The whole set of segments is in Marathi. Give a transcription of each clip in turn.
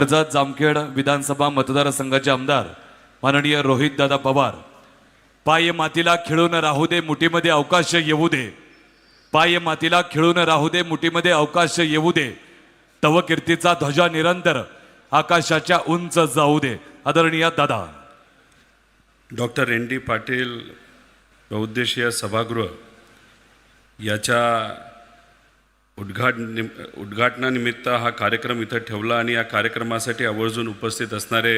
कर्जत जामखेड विधानसभा मतदारसंघाचे आमदार माननीय रोहितदादा पवार. पाय मातीला खेळून राहू दे मुठीमध्ये अवकाश येऊ दे. पाय मातीला खेळून राहू दे मुठीमध्ये अवकाश येऊ दे. तव कीर्तीचा ध्वजा निरंतर आकाशाच्या उंच जाऊ दे. आदरणीय दादा. डॉक्टर एन डी पाटील बहुद्देशीय सभागृह याच्या उद्घाटन उद्घाटनानिमित्त हा कार्यक्रम इथं ठेवला आणि या कार्यक्रमासाठी आवर्जून उपस्थित असणारे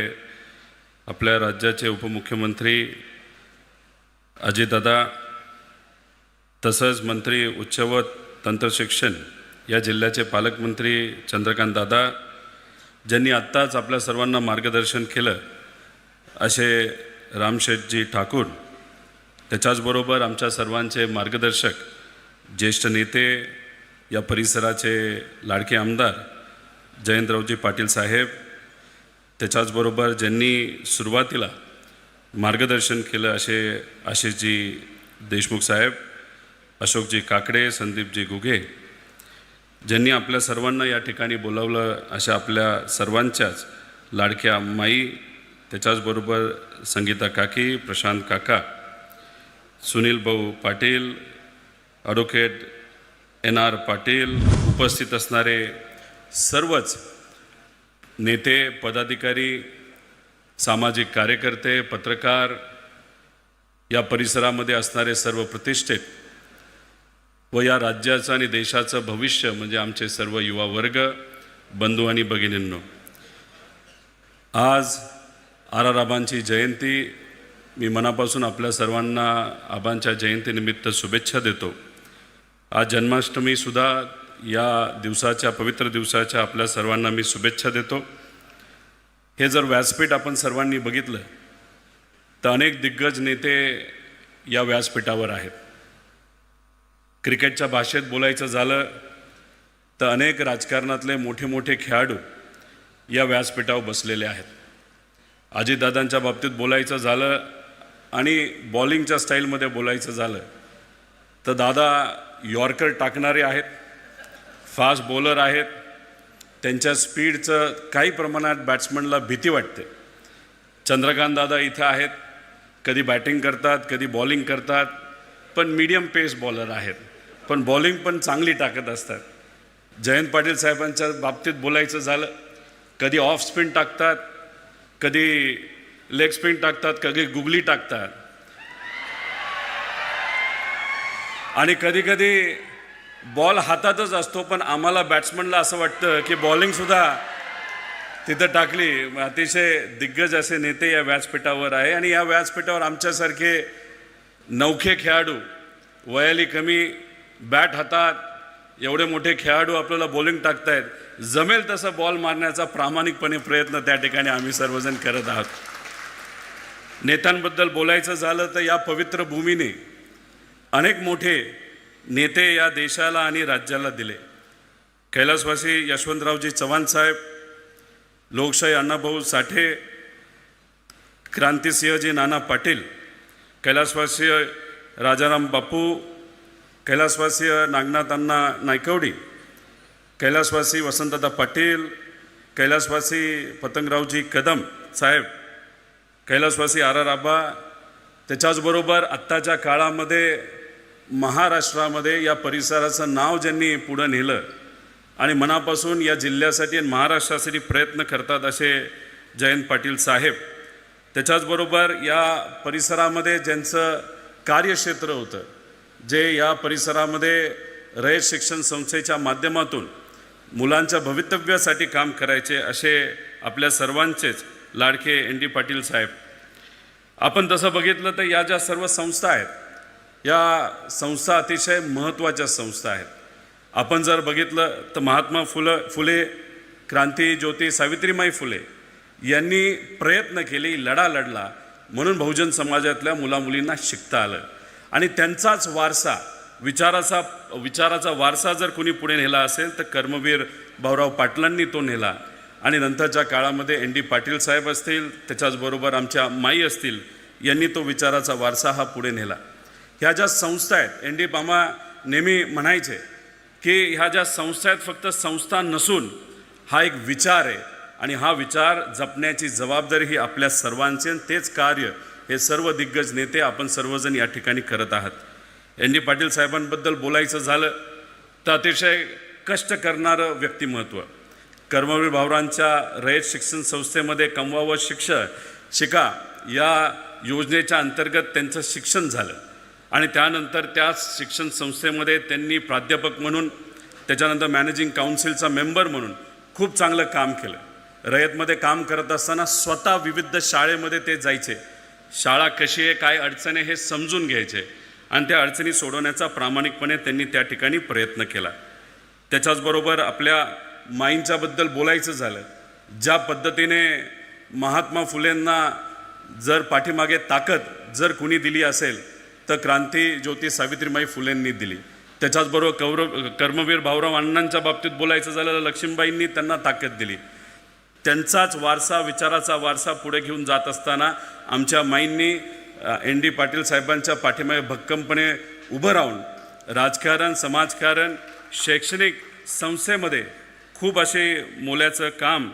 आपल्या राज्याचे उपमुख्यमंत्री अजितदादा तसंच मंत्री उच्च व तंत्रशिक्षण या जिल्ह्याचे पालकमंत्री चंद्रकांत दादा ज्यांनी आत्ताच आपल्या सर्वांना मार्गदर्शन केलं असे रामशेठजी ठाकूर त्याच्याचबरोबर आमच्या सर्वांचे मार्गदर्शक ज्येष्ठ नेते या परिसराचे लाडके आमदार जयंतरावजी पाटील साहेब त्याच्याचबरोबर ज्यांनी सुरुवातीला मार्गदर्शन केलं असे आशिषजी देशमुख साहेब अशोकजी काकडे संदीपजी गुगे ज्यांनी आपल्या सर्वांना या ठिकाणी बोलावलं अशा आपल्या सर्वांच्याच लाडक्या माई त्याच्याचबरोबर संगीता काकी प्रशांत काका सुनील भाऊ Patil advocate N R Patil उपस्थित असणारे सर्वच नेते पदाधिकारी सामाजिक कार्यकर्ते पत्रकार या परिसरामध्ये असणारे सर्व प्रतिष्ठित व या राज्याचं आणि देशाचं भविष्य म्हणजे आमचे सर्व युवा वर्ग बंधू आणि भगिनींनो आज आर आर आबांची जयंती. मी मनापासून आपल्या सर्वांना आबांच्या जयंतीनिमित्त शुभेच्छा देतो. आज जन्माष्टमीसुद्धा या दिवसाच्या पवित्र दिवसाच्या आपल्या सर्वांना मी शुभेच्छा देतो. हे जर व्यासपीठ आपण सर्वांनी बघितलं तर अनेक दिग्गज नेते या व्यासपीठावर आहेत. क्रिकेटच्या भाषेत बोलायचं झालं तर अनेक राजकारणातले मोठे मोठे खेळाडू या व्यासपीठावर बसलेले आहेत. अजितदादांच्या बाबतीत बोलायचं झालं आणि बॉलिंगच्या स्टाईलमध्ये बोलायचं झालं तर दादा यॉर्कर टाकणारे आहेत फास्ट बॉलर आहेत. त्यांच्या स्पीडचं काही प्रमाणात बॅट्समनला भीती वाटते. चंद्रकांत दादा इथं आहेत. कधी बॅटिंग करतात कधी बॉलिंग करतात. पण मीडियम पेस बॉलर आहेत. पण बॉलिंग पण चांगली टाकत असतात. जयंत पाटील साहेबांच्या बाबतीत बोलायचं झालं कधी ऑफ स्पिन टाकतात कधी लेग स्पिन टाकतात कधी गुगली टाकतात. आणि कधीकधी बॉल हातातच असतो पण आम्हाला बॅट्समनला असं वाटतं की बॉलिंगसुद्धा तिथं टाकली. अतिशय दिग्गज असे नेते या व्यासपीठावर आहे. आणि या व्यासपीठावर आमच्यासारखे नौखे खेळाडू वयाली कमी बॅट हातात एवढे मोठे खेळाडू आपल्याला बॉलिंग टाकतायत. जमेल तसं बॉल मारण्याचा प्रामाणिकपणे प्रयत्न त्या ठिकाणी आम्ही सर्वजण करत आहोत. नेत्यांबद्दल बोलायचं झालं तर या पवित्र भूमीने अनेक मोठे नेते या देशाला आणि राज्याला दिले. कैलासवासी यशवंतरावजी चव्हाण साहेब लोकशाही अण्णाभाऊ साठे क्रांतिसिंहजी नाना पाटील कैलासवासीय राजाराम बापू कैलासवासीय नागनाथ अण्णा नायकवडी कैलासवासी वसंतदा पाटील कैलासवासी पतंगरावजी कदम साहेब कैलासवासी आर आर आबा त्याच्याचबरोबर आत्ताच्या काळामध्ये महाराष्ट्रामध्ये या परिसराचं नाव ज्यांनी पुढं नेलं आणि मनापासून या जिल्ह्यासाठी आणि महाराष्ट्रासाठी प्रयत्न करतात असे जयंत पाटील साहेब त्याच्याचबरोबर या परिसरामध्ये ज्यांचं कार्यक्षेत्र होतं जे या परिसरामध्ये रयत शिक्षण संस्थेच्या माध्यमातून मुलांच्या भवितव्यासाठी काम करायचे असे आपल्या सर्वांचेच लाडके एन डी पाटील साहेब. आपण तसं बघितलं तर या ज्या सर्व संस्था आहेत या संस्था अतिशय महत्त्वाच्या संस्था आहेत. आपण जर बघितलं तर महात्मा फुलं फुले क्रांती ज्योती सावित्रीमाई फुले यांनी प्रयत्न केले लढा लढला. म्हणून बहुजन समाजातल्या मुलामुलींना शिकता आलं. आणि त्यांचाच वारसा विचाराचा विचाराचा वारसा जर कोणी पुढे नेला असेल तर कर्मवीर भाऊराव पाटलांनी तो नेला. आणि नंतरच्या काळामध्ये एन डी पाटील साहेब असतील त्याच्याचबरोबर आमच्या माई असतील यांनी तो विचाराचा वारसा हा पुढे नेला. ह्या ज्या संस्था आहेत एन डी बामा नेहमी म्हणायचे की ह्या ज्या संस्था आहेत फक्त संस्था नसून हा एक विचार आहे. आणि हा विचार जपण्याची जबाबदारी ही आपल्या सर्वांची आणि तेच कार्य हे सर्व दिग्गज नेते आपण सर्वजण या ठिकाणी करत आहात. एन डी पाटील साहेबांबद्दल बोलायचं झालं तर अतिशय कष्ट करणारं व्यक्तिमत्व. कर्मवीर भावरांच्या रयत शिक्षण संस्थेमध्ये कमवावं शिक्ष शिका या योजनेच्या अंतर्गत त्यांचं शिक्षण झालं. आणि त्यानंतर त्या शिक्षण संस्थेमध्ये त्यांनी प्राध्यापक म्हणून त्याच्यानंतर मॅनेजिंग काउन्सिलचा मेंबर म्हणून खूप चांगलं काम केलं. रयतमध्ये काम करत असताना स्वतः विविध शाळेमध्ये ते जायचे. शाळा कशी आहे काय अडचण आहे हे समजून घ्यायचे. आणि त्या अडचणी सोडवण्याचा प्रामाणिकपणे त्यांनी त्या ठिकाणी प्रयत्न केला. त्याच्याचबरोबर आपल्या माईंच्याबद्दल बोलायचं झालं. ज्या पद्धतीने महात्मा फुलेंना जर पाठीमागे ताकद जर कुणी दिली असेल तर क्रांती ज्योती सावित्रीबाई फुलेंनी दिली. त्याच्याचबरोबर कौरव कर्मवीर भाऊराव अण्णांच्या बाबतीत बोलायचं झालं लक्ष्मीबाईंनी त्यांना ताकद दिली. त्यांचाच वारसा विचाराचा वारसा पुढे घेऊन जात असताना आमच्या माईंनी एन डी पाटील साहेबांच्या पाठीमागे भक्कमपणे उभं राहून राजकारण समाजकारण शैक्षणिक संस्थेमध्ये खूप असे मोलाचं काम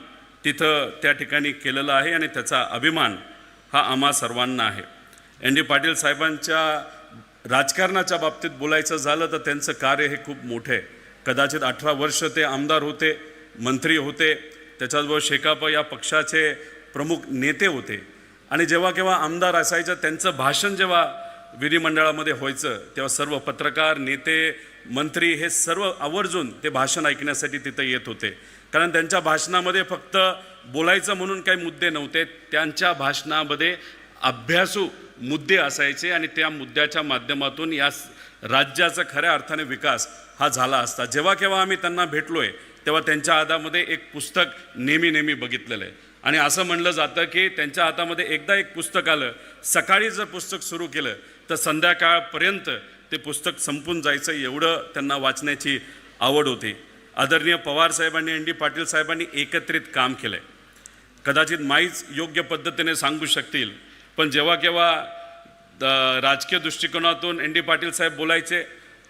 तिथं त्या ठिकाणी केलेलं आहे आणि त्याचा अभिमान हा आम्हा सर्वांना आहे. एन डी पाटील साहेबांच्या राजकारणाच्या बाबतीत बोलायचं झालं तर त्यांचं कार्य हे खूप मोठं. आहे कदाचित अठरा वर्ष ते आमदार होते मंत्री होते त्याच्याचबरोबर शेकाप या पक्षाचे प्रमुख नेते होते. आणि जेव्हा केव्हा आमदार असायचं त्यांचं भाषण जेव्हा विधिमंडळामध्ये व्हायचं तेव्हा सर्व पत्रकार नेते मंत्री हे सर्व आवर्जून ते भाषण ऐकण्यासाठी तिथं येत होते. कारण त्यांच्या भाषणामध्ये फक्त बोलायचं म्हणून काही मुद्दे नव्हते त्यांच्या भाषणामध्ये अभ्यासू मुद्दे असायचे आणि त्या मुद्द्याच्या माध्यमातून या राज्याचा खऱ्या अर्थाने विकास हा झाला असता. जेव्हा केव्हा आम्ही त्यांना भेटलो आहे तेव्हा त्यांच्या हातामध्ये एक पुस्तक नेहमी नेहमी बघितलेलं आहे. आणि असं म्हणलं जातं की त्यांच्या हातामध्ये एकदा एक पुस्तक आलं सकाळी जर पुस्तक सुरू केलं तर संध्याकाळपर्यंत ते पुस्तक संपून जायचं एवढं त्यांना वाचण्याची आवड होती. आदरणीय पवार साहेबांनी एन डी पाटील साहेबांनी एकत्रित काम केलं आहे कदाचित माहीच योग्य पद्धतीने सांगू शकतील पण जेव्हा केव्हा राजकीय दृष्टिकोनातून एन डी पाटील साहेब बोलायचे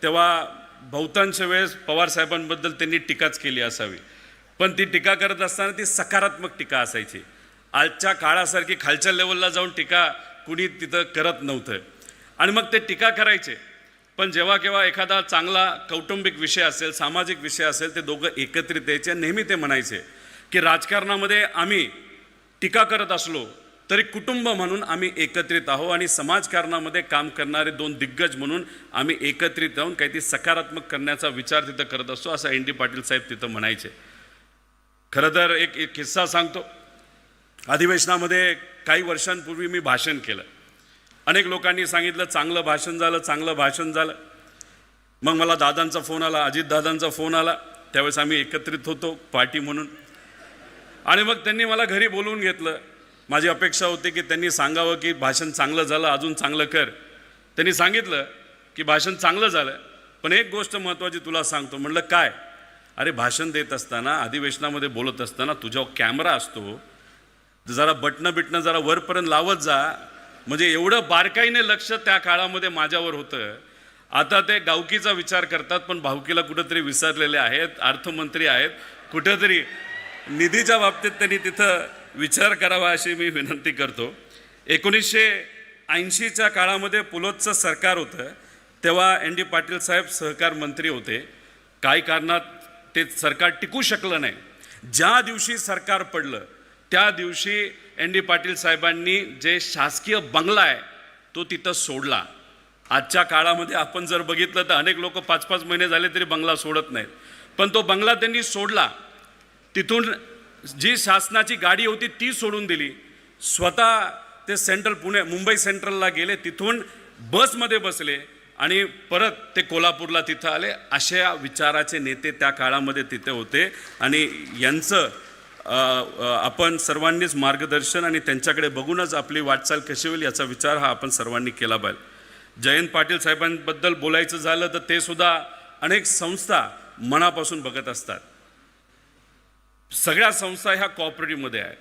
तेव्हा बहुतांश वेळेस पवार साहेबांबद्दल त्यांनी टीकाच केली असावी. पण ती टीका करत असताना ती सकारात्मक टीका असायची. आजच्या काळासारखी खालच्या लेवलला जाऊन टीका कुणी तिथं करत नव्हतं. आणि मग ते टीका करायचे. पण जेव्हा केव्हा एखादा चांगला कौटुंबिक विषय असेल सामाजिक विषय असेल ते दोघं एकत्रित यायचे आणि नेहमी ते म्हणायचे की राजकारणामध्ये आम्ही टीका करत असलो तरी कुटुंब म्हणून आम्ही एकत्रित आहो आणि समाजकारणामध्ये काम करणारे दोन दिग्गज म्हणून आम्ही एकत्रित राहून काहीतरी सकारात्मक करण्याचा विचार तिथं करत असतो असं एन डी पाटील साहेब तिथं म्हणायचे. खरं तर एक एक किस्सा सांगतो. अधिवेशनामध्ये काही वर्षांपूर्वी मी भाषण केलं. अनेक लोकांनी सांगितलं चांगलं भाषण झालं चांगलं भाषण झालं. मग मला दादांचा फोन आला अजित दादांचा फोन आला. त्यावेळेस आम्ही एकत्रित होतो पार्टी म्हणून. आणि मग त्यांनी मला घरी बोलवून घेतलं. माझी अपेक्षा होती की त्यांनी सांगावं की भाषण चांगलं झालं अजून चांगलं कर. त्यांनी सांगितलं की भाषण चांगलं झालं पण एक गोष्ट महत्त्वाची तुला सांगतो. म्हणलं काय? अरे भाषण देत असताना अधिवेशनामध्ये बोलत असताना तुझ्यावर कॅमेरा असतो. जरा बटणं बिटणं जरा वरपर्यंत लावत जा. म्हणजे एवढं बारकाईने लक्ष त्या काळामध्ये माझ्यावर होतं. आता ते गावकीचा विचार करतात पण भावकीला कुठंतरी विसरलेले आहेत अर्थमंत्री आहेत. कुठंतरी निधीच्या बाबतीत त्यांनी तिथं विचार करावा अशी मी विनंती करतो. एकोणीसशे ऐंशीच्या काळामध्ये पुलोतचं सरकार होतं तेव्हा एन डी पाटील साहेब सहकार मंत्री होते. काही कारणात ते सरकार टिकू शकलं नाही. ज्या दिवशी सरकार पडलं त्या दिवशी एन डी पाटील साहेबांनी जे शासकीय बंगला आहे तो तिथं सोडला. आजच्या काळामध्ये आपण जर बघितलं तर अनेक लोक पाच पाच महिने झाले तरी बंगला सोडत नाहीत. पण तो बंगला त्यांनी सोडला. तिथून जी शासनाची गाडी होती ती सोडून दिली. स्वतः ते सेंट्रल पुणे मुंबई सेंट्रलला गेले तिथून बसमध्ये बसले आणि परत ते कोल्हापूरला तिथं आले. अशा विचाराचे नेते त्या काळामध्ये तिथे होते आणि यांचं आपण सर्वांनीच मार्गदर्शन आणि त्यांच्याकडे बघूनच आपली वाटचाल कशी होईल याचा विचार हा आपण सर्वांनी केला पाहिजे. जयंत पाटील साहेबांबद्दल बोलायचं झालं तर ते सुद्धा अनेक संस्था मनापासून बघत असतात. सगळ्या संस्था ह्या कॉपरेटिव्हमध्ये आहेत.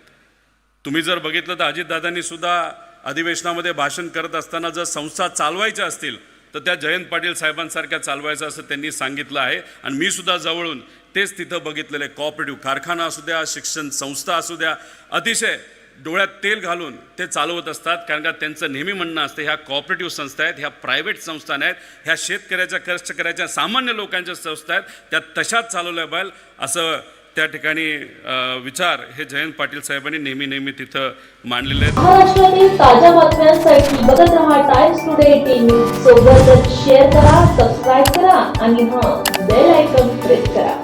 तुम्ही जर बघितलं तर अजितदादांनी सुद्धा अधिवेशनामध्ये भाषण करत असताना जर संस्था चालवायच्या असतील तर त्या जयंत पाटील साहेबांसारख्या चालवायचं असं त्यांनी सांगितलं आहे. आणि मी सुद्धा जवळून तेच तिथं बघितलेले कॉपरेटिव्ह कारखाना असू द्या शिक्षण संस्था असू द्या अतिशय डोळ्यात तेल घालून ते चालवत असतात. कारण का त्यांचं नेहमी म्हणणं असतं ह्या कॉपरेटिव्ह संस्था आहेत ह्या प्रायव्हेट संस्था आहेत ह्या शेतकऱ्याच्या कष्टकऱ्याच्या सामान्य लोकांच्या संस्था आहेत त्या तशाच चालवल्या पाहिजे असं त्या ठिकाणी विचार हे जयंत पाटील साहेबांनी नेहमी नेहमी तिथं मांडलेले आहेत. महाराष्ट्रातील ताज्या बातम्यांसाठी बघत रहा टाइम्स टुडे एटीन न्यूज सोबतच शेअर करा सबस्क्राईब करा आणि हां बेल आयकॉन प्रेस करा.